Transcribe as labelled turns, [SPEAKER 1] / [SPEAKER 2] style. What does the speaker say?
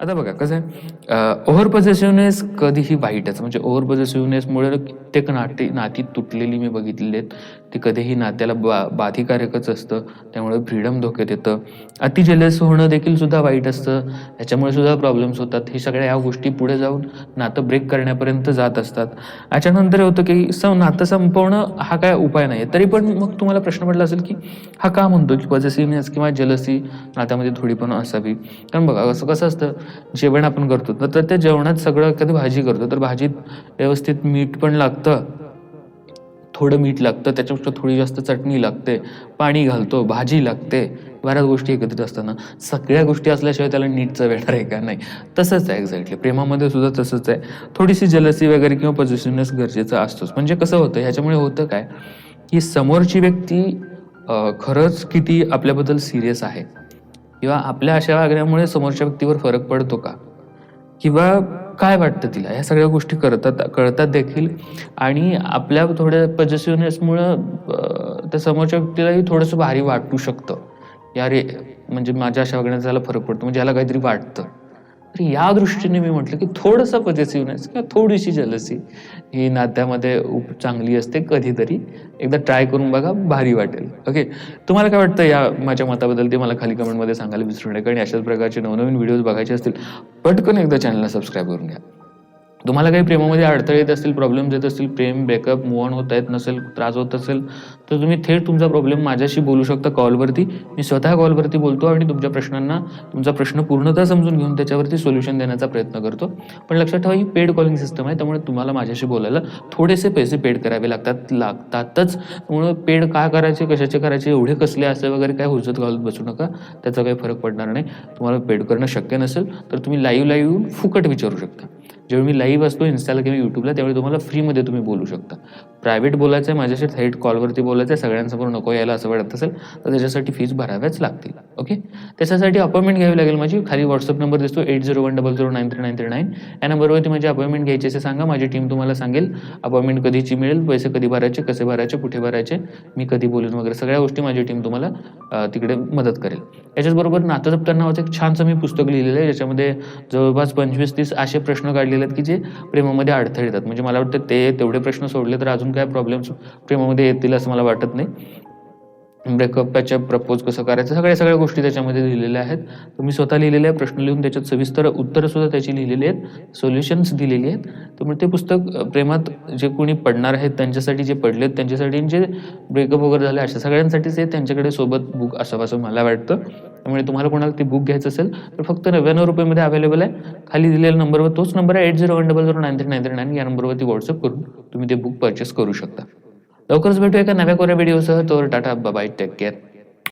[SPEAKER 1] आता बघा कसं आहे ओव्हर पॉझिटिव्हनेस कधीही वाईटच. म्हणजे ओव्हर पॉझिटिव्हनेसमुळे कित्येक नाते नाती तुटलेली मी बघितलेली आहेत ते कधीही नात्याला बा बाधिकारकच असतं. त्यामुळे फ्रीडम धोक्यात येतं. अतिजलस होणं देखील सुद्धा वाईट असतं. त्याच्यामुळे सुद्धा प्रॉब्लेम्स होतात. हे सगळ्या ह्या गोष्टी पुढे जाऊन नातं ब्रेक करण्यापर्यंत जात असतात. याच्यानंतर होतं की स नातं संपवणं हा काय उपाय नाही तरी पण मग तुम्हाला प्रश्न पडला असेल की हा का म्हणतो की पॉझिटिव्हनेस किंवा जलसी नात्यामध्ये थोडी पण असावी? कारण बघा असं कसं असतं? जेवण आपण करतो. तर- तर त्या जेवणात सगळं कधी भाजी करतो तर भाजीत व्यवस्थित मीठ पण लागतं. थोडं मीठ लागतं त्याच्यापेक्षा थोडी जास्त चटणी लागते पाणी घालतो भाजी लागते बऱ्याच गोष्टी एकत्रित असताना. सगळ्या गोष्टी असल्याशिवाय त्याला नीट चव येणार आहे का नाही? तसंच आहे एक्झॅक्टली प्रेमामध्ये सुद्धा तसंच आहे. थोडीशी जलसी वगैरे किंवा पॉझिटिव्हनेस गरजेचं असतोच. म्हणजे कसं होतं? ह्याच्यामुळे होतं काय? की समोरची व्यक्ती खरंच किती आपल्याबद्दल सिरियस आहे? किंवा आपल्या अशा वागण्यामुळे समोरच्या व्यक्तीवर फरक पडतो का? किंवा काय वाटतं तिला? ह्या सगळ्या गोष्टी करतात कळतात देखील. आणि आपल्या थोड्या पजेसिव्हनेसमुळं त्या समोरच्या व्यक्तीलाही थोडंसं भारी वाटू शकतं. या रे म्हणजे माझ्या अशा वागण्याचा त्याला फरक पडतो म्हणजे याला काहीतरी वाटतं. तर या दृष्टीने मी म्हटलं की थोडंसं पॉझिटिव्हनेस किंवा थोडीशी जलसी ही नात्यामध्ये उप चांगली असते कधीतरी. एकदा ट्राय करून बघा भारी वाटेल. ओके तुम्हाला काय वाटतं या माझ्या मताबद्दल? ते मला खाली कमेंटमध्ये सांगायला विसरू नये कारण अशाच प्रकारचे नवनवीन व्हिडिओज बघायचे असतील पटकन एकदा चॅनलला सबस्क्राईब करून घ्या. तुम्हाला काही प्रेमामध्ये अडथळे येत असतील प्रॉब्लेम्स येत असतील प्रेम ब्रेकअप मूव होत होता येत नसेल त्रास होत असेल तर तुम्ही थेट तुमचा प्रॉब्लेम माझ्याशी बोलू शकता कॉलवरती मी स्वतः कॉलवरती बोलतो आणि तुमच्या प्रश्नांना तुमचा प्रश्न पूर्णतः समजून घेऊन त्याच्यावरती सोल्युशन देण्याचा प्रयत्न करतो. पण लक्षात ठेवा ही पेड कॉलिंग सिस्टम आहे त्यामुळे तुम्हाला माझ्याशी बोलायला थोडेसे पैसे पेड करावे लागतात लागतातच. त्यामुळे पेड का करायचे कशाचे करायचे एवढे कसले असे वगैरे काय हुजत घालत बसू नका. त्याचा काही फरक पडणार नाही. तुम्हाला पेड करणं शक्य नसेल तर तुम्ही लाईव्ह लाईव्ह फुकट विचारू शकता. जेव्हा मी लाईव्ह असतो इन्स्टाला किंवा यूट्यूबला त्यावेळी तुम्हाला फ्रीमध्ये तुम्ही बोलू शकता. प्रायव्हेट बोलायचं आहे माझ्याशी थेट कॉलवरती बोलायचं आहे सगळ्यांसमोर नको यायला असं वाटत असेल तर त्याच्यासाठी फीज भराव्याच लागतील ओके त्याच्यासाठी अपॉइंटमेंट घ्यावी लागेल माझी. खाली व्हॉट्सअप नंबर दिसतो eight zero one double zero nine three nine three nine या नंबरवरती माझी अपॉइंटमेंट घ्यायची असे सांगा. माझी टीम तुम्हाला सांगेल अपॉइंटमेंट कधीची मिळेल पैसे कधी भरायचे कसे भरायचे कुठे भरायचे मी कधी बोलून वगैरे. सगळ्या गोष्टी माझी टीम तुम्हाला तिकडे मदत करेल. याच्याचबरोबर नातं जपताना नावाचं एक छानसं मी पुस्तक लिहिलेलं आहे ज्याच्यामध्ये जवळपास पंचवीस तीस असे प्रश्न काढलेले आहेत की जे प्रेमामध्ये अडथळे येतात. म्हणजे मला वाटतं ते तेवढे प्रश्न सोडले तर अजून काय प्रॉब्लेम्स प्रेमामध्ये येतील असं मला वाटत नाही. ब्रेकअप त्याच्या प्रपोज कसं करायचं? सगळ्या सगळ्या गोष्टी त्याच्यामध्ये लिहिलेल्या आहेत. तर मी स्वतः लिहिलेले प्रश्न लिहून त्याच्यात सविस्तर उत्तरं सुद्धा त्याची लिहिलेली आहेत सोल्युशन्स दिलेली आहेत. त्यामुळे ते पुस्तक प्रेमात जे कोणी पडणार आहेत त्यांच्यासाठी जे पडलेत त्यांच्यासाठी आणि जे ब्रेकअप वगैरे झाले अशा सगळ्यांसाठीच हे त्यांच्याकडे सोबत बुक असावं असं मला वाटतं. त्यामुळे तुम्हाला कोणाला ते बुक घ्यायचं असेल तर फक्त नव्याण्णव रुपयामध्ये अवेलेबल आहे. खाली दिलेल्या नंबरवर तोच नंबर आहे eight zero one double zero nine three nine three nine या नंबरवरती व्हॉट्सअप करून तुम्ही ते बुक परचेस करू शकता. लवकरच भेटूया एका नव्या कोऱ्या व्हिडिओसह तर टाटा बाय टेक केअर